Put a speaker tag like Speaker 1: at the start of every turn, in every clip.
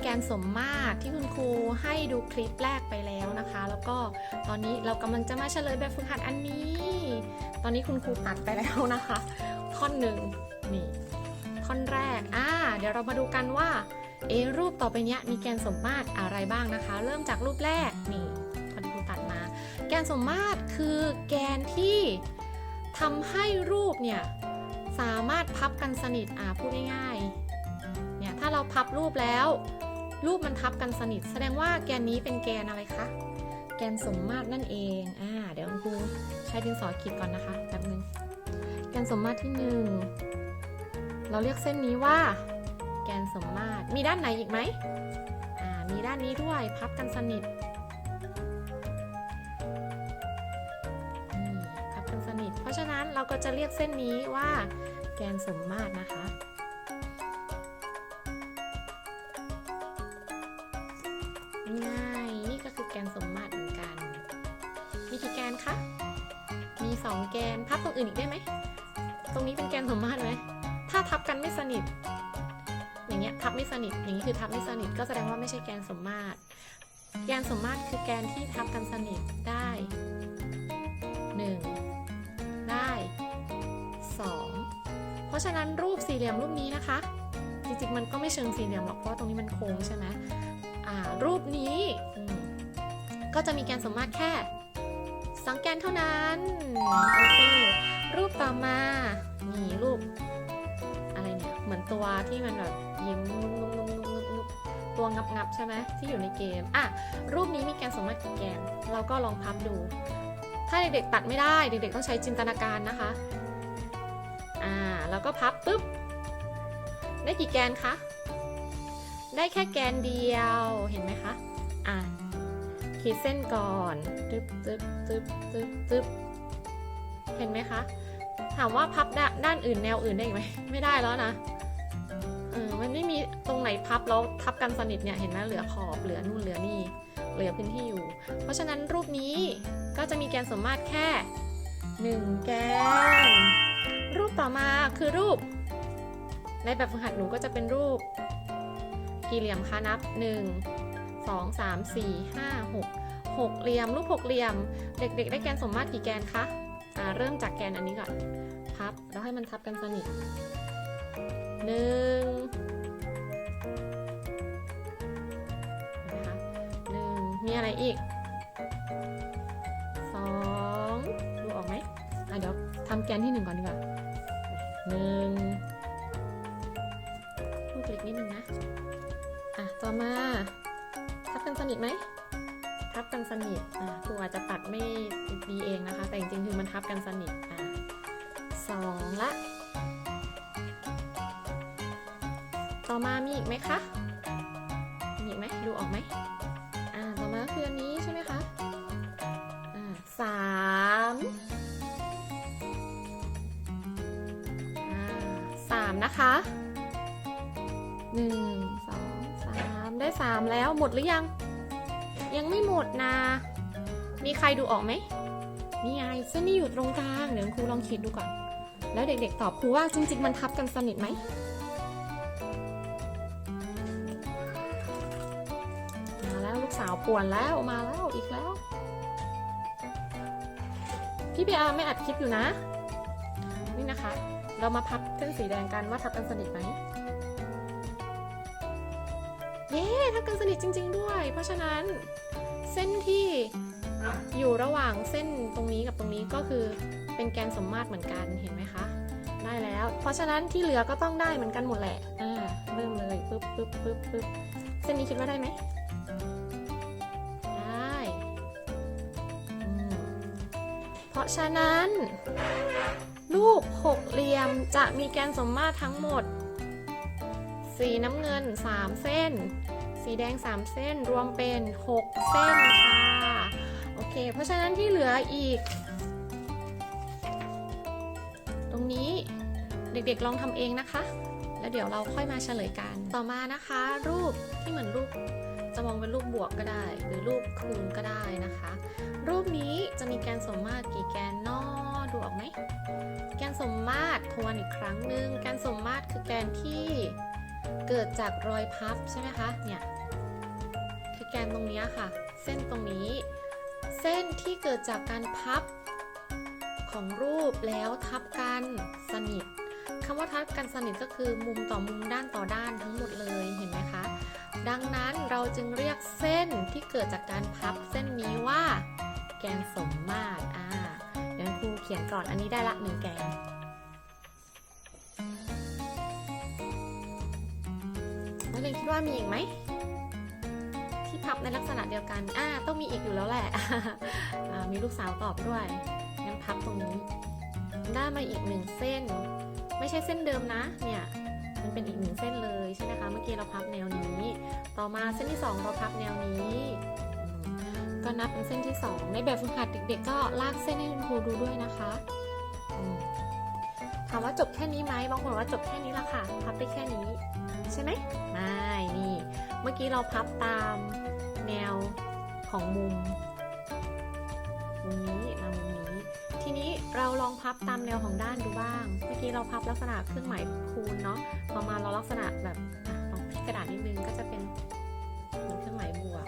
Speaker 1: แกนสมมาตรที่คุณครูให้ดูคลิปแรกไปแล้วนะคะ แล้วก็ตอนนี้เรากำลังจะมาเฉลยแบบฝึกหัดอันนี้ ตอนนี้คุณครูตัดไปแล้วนะคะ ท่อนหนึ่งนี่ท่อนแรกอ่าเดี๋ยวเรามาดูกันว่าเอรูปต่อไปนี้มีแกนสมมาตรอะไรบ้างนะคะ เริ่มจากรูปแรกนี่พอดีครูตัดมา แกนสมมาตรคือแกนที่ทำให้รูปเนี่ยสามารถพับกันสนิทอ่าพูดง่ายๆเนี่ยถ้าเราพับรูปแล้ว รูปมันทับกันสนิท แสดงว่าแกนนี้เป็นแกนอะไรคะ แกนสมมาตรนั่นเอง อ่า เดี๋ยวคุณครูใช้ดินสอขีดก่อนนะคะแป๊บนึง แกนสมมาตรที่หนึ่งเราเรียกเส้นนี้ว่า แกนสมมาตร มีด้านไหนอีกไหมอ่า มีด้านนี้ด้วยพับกันสนิทนี่พับกันสนิท เพราะฉะนั้นเราก็จะเรียกเส้นนี้ว่า แกนสมมาตรนะคะ นี่ก็คือแกนสมมาตรเหมือนกัน มีกี่แกนคะ มีสองแกน พับตรงอื่นอีกได้ไหม ตรงนี้เป็นแกนสมมาตรไหม ถ้าทับกันไม่สนิท อย่างเงี้ยทับไม่สนิท อย่างนี้คือทับไม่สนิท ก็แสดงว่าไม่ใช่แกนสมมาตร แกนสมมาตรคือแกนที่ทับกันสนิทได้ 1 ได้ 2 เพราะฉะนั้นรูปสี่เหลี่ยมรูปนี้นะคะ จริงๆมันก็ไม่เชิงสี่เหลี่ยมหรอก เพราะตรงนี้มันโค้งใช่ไหมรูปนี้ ก็จะมีแกนสมมาตรแค่สองแกนเท่านั้นโอเครูปต่อมานี่รูป อะไรเนี่ย เหมือนตัวที่มันแบบยิ้มนุ่มๆตัวงับๆใช่ไหมที่อยู่ในเกมอะรูปนี้มีแกนสมมาตรกี่แกน เราก็ลองพับดู ถ้าเด็กๆตัดไม่ได้เด็กๆต้องใช้จินตนาการนะคะอ่าแล้วก็พับปุ๊บได้กี่แกนคะได้แค่แกนเดียวเห็นไหมคะอ่า ขีดเส้นก่อนตึ๊บตึ๊บตึ๊บตึ๊บตึ๊บเห็นไหมคะ ถามว่าพับด้านด้านอื่นแนวอื่นได้อีกไหมไม่ได้แล้วนะเออมันไม่มีตรงไหนพับแล้วทับกันสนิทเนี่ยเห็นไหมเหลือขอบเหลือนู่นเหลือนี่เหลือพื้นที่อยู่ เพราะฉะนั้นรูปนี้ก็จะมีแกนสมมาตรแค่ 1 แกน รูปต่อมาคือรูป ในแบบฝึกหัดหนูก็จะเป็นรูป กี่เหลี่ยมคะนับ 1 2 3 4 5 6 6เหลี่ยมรูปหกเหลี่ยม เด็ก ๆ ได้แกนสมมาตรกี่แกนคะอ่าเริ่มจากแกนอันนี้ก่อนพับแล้วให้มันทับกันสนิทหนึ่งนะคะหนึ่งมีอะไรอีกสองดูออกไหมอะเดี๋ยวทำแกนที่หนึ่งก่อนดีกว่าหนึ่งลูกเล็กนิดนึงนะอะต่อมา ทับกันสนิทไหมทับกันสนิทอะครูอาจจะตัดไม่ดีเองนะคะ แต่จริงๆคือมันทับกันสนิทอะสองละ ต่อมามีอีกไหมคะ มีอีกไหมดูออกไหมอ่าต่อมาคืออันนี้ใช่ไหมคะอ่าสามอ่าสามนะคะหนึ่งสอง ได้สามแล้วหมดหรือยัง ยังไม่หมดนะ มีใครดูออกไหมนี่ไงเส้นนี้อยู่ตรงกลางเดี๋ยวครูลองคิดดูก่อน แล้วเด็กๆตอบครูว่าจริง ๆ มันทับกันสนิทไหมมาแล้วลูกสาวป่วนแล้วมาแล้วอีกแล้ว พี่พีอาร์ไม่อัดคลิปอยู่นะ นี่นะคะ เรามาพับเส้นสีแดงกันว่าทับกันสนิทไหม เย้ทับกันสนิทจริง ๆ ด้วย เพราะฉะนั้นเส้นที่อยู่ระหว่างเส้นตรงนี้กับตรงนี้ก็คือเป็นแกนสมมาตรเหมือนกันเห็นไหมคะ ได้แล้ว เพราะฉะนั้นที่เหลือก็ต้องได้เหมือนกันหมดแหละอ่าเริ่มเลยปึ๊บปึ๊บปึ๊บปึ๊บเส้นนี้คิดว่าได้ไหมได้อืมเพราะฉะนั้นรูปหกเหลี่ยมจะมีแกนสมมาตรทั้งหมด สีน้ำเงิน 3 เส้น สีแดง 3 เส้นรวมเป็น 6 เส้นค่ะ โอเค เพราะฉะนั้นที่เหลืออีก ตรงนี้เด็กๆลองทำเองนะคะ แล้วเดี๋ยวเราค่อยมาเฉลยกัน ต่อมานะคะ รูปที่เหมือนรูปจะมองเป็นรูปบวกก็ได้ หรือรูปคูณก็ได้นะคะ รูปนี้จะมีแกนสมมาตรกี่แกนนอดูออกไหมแกนสมมาตรทวนอีกครั้งหนึ่งแกนสมมาตรคือแกนที่ เกิดจากรอยพับใช่ไหมคะเนี่ยคือแกนตรงนี้ค่ะ เส้นตรงนี้ เส้นที่เกิดจากการพับของรูปแล้วทับกันสนิทคำว่าทับกันสนิทก็คือมุมต่อมุมด้านต่อด้านทั้งหมดเลยเห็นไหมคะ ดังนั้นเราจึงเรียกเส้นที่เกิดจากการพับเส้นนี้ว่า แกนสมมาตรอ่าเดี๋ยวครูเขียนก่อนอันนี้ได้ละหนึ่งแกน เรียนคิดว่ามีอีกไหมที่พับในลักษณะเดียวกัน อ่า ต้องมีอีกอยู่แล้วแหละมีลูกสาวตอบด้วยงั้นพับตรงนี้ ได้มาอีกหนึ่งเส้น ไม่ใช่เส้นเดิมนะ เนี่ย มันเป็นอีกหนึ่งเส้นเลยใช่ไหมคะ เมื่อกี้เราพับแนวนี้ ต่อมาเส้นที่สองเราพับแนวนี้ ก็นับเป็นเส้นที่สองในแบบฝึกหัดเด็ก ๆ ก็ลากเส้นให้คุณครูดูด้วยนะคะถามว่าจบแค่นี้ไหมบางคนว่าจบแค่นี้ละค่ะ พับได้แค่นี้ ใช่ไหมไม่นี่ เมื่อกี้เราพับตามแนวของมุม มุมนี้มามุมนี้ ทีนี้เราลองพับตามแนวของด้านดูบ้าง เมื่อกี้เราพับลักษณะเครื่องหมายคูณเนาะ พอมาเราลักษณะแบบลองพลิกกระดาษนิดนึงก็จะเป็นเหมือนเครื่องหมายบวก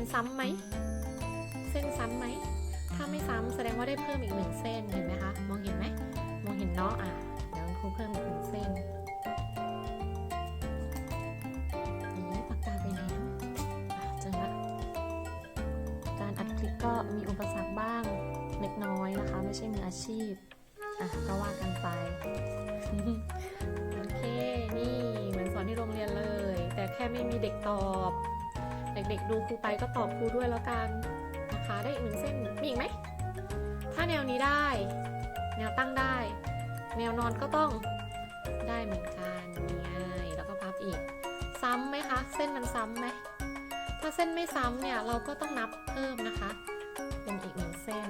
Speaker 1: นซ้ำไหม เส้นซ้ำไหม ถ้าไม่ซ้ำแสดงว่าได้เพิ่มอีกหนึ่งเส้น เห็นไหมคะ มองเห็นไหม มองเห็นเนาะอะเดี๋ยวครูเพิ่มอีกหนึ่งเส้นนี่ปากกาไปแล้วเจอละการอัดคลิปก็มีอุปสรรคบ้างเล็กน้อยนะคะ ไม่ใช่มืออาชีพ อะ ก็ว่ากันไป โอเค นี่เหมือนสอนที่โรงเรียนเลย แต่แค่ไม่มีเด็กตอบ เด็กๆ ดูครูไปก็ตอบครูด้วยแล้วกันนะคะได้อีกหนึ่งเส้นมีอีกไหมถ้าแนวนี้ได้ แนวตั้งได้ แนวนอนก็ต้องได้เหมือนกันง่ายแล้วก็พับอีก ซ้ำไหมคะ เส้นมันซ้ำไหมถ้าเส้นไม่ซ้ำเนี่ยเราก็ต้องนับเพิ่มนะคะ เป็นอีกหนึ่งเส้น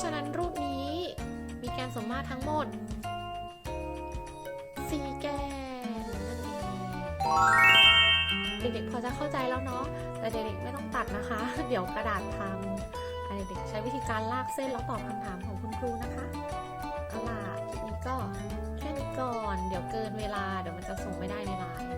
Speaker 1: ะฉะนั้นรูปนี้มีแกนสมมาตรทั้งหมด 4 แกนนั่นเองเด็กๆพอจะเข้าใจแล้วเนาะแต่เด็กๆไม่ต้องตัดนะคะ เดี๋ยวกระดาษพังเด็กๆใช้วิธีการลากเส้นแล้วตอบคำถามของคุณครูนะคะเอาล่ะนี้ก็แค่นี้ก่อน เดี๋ยวเกินเวลาเดี๋ยวมันจะส่งไม่ได้ในไลน์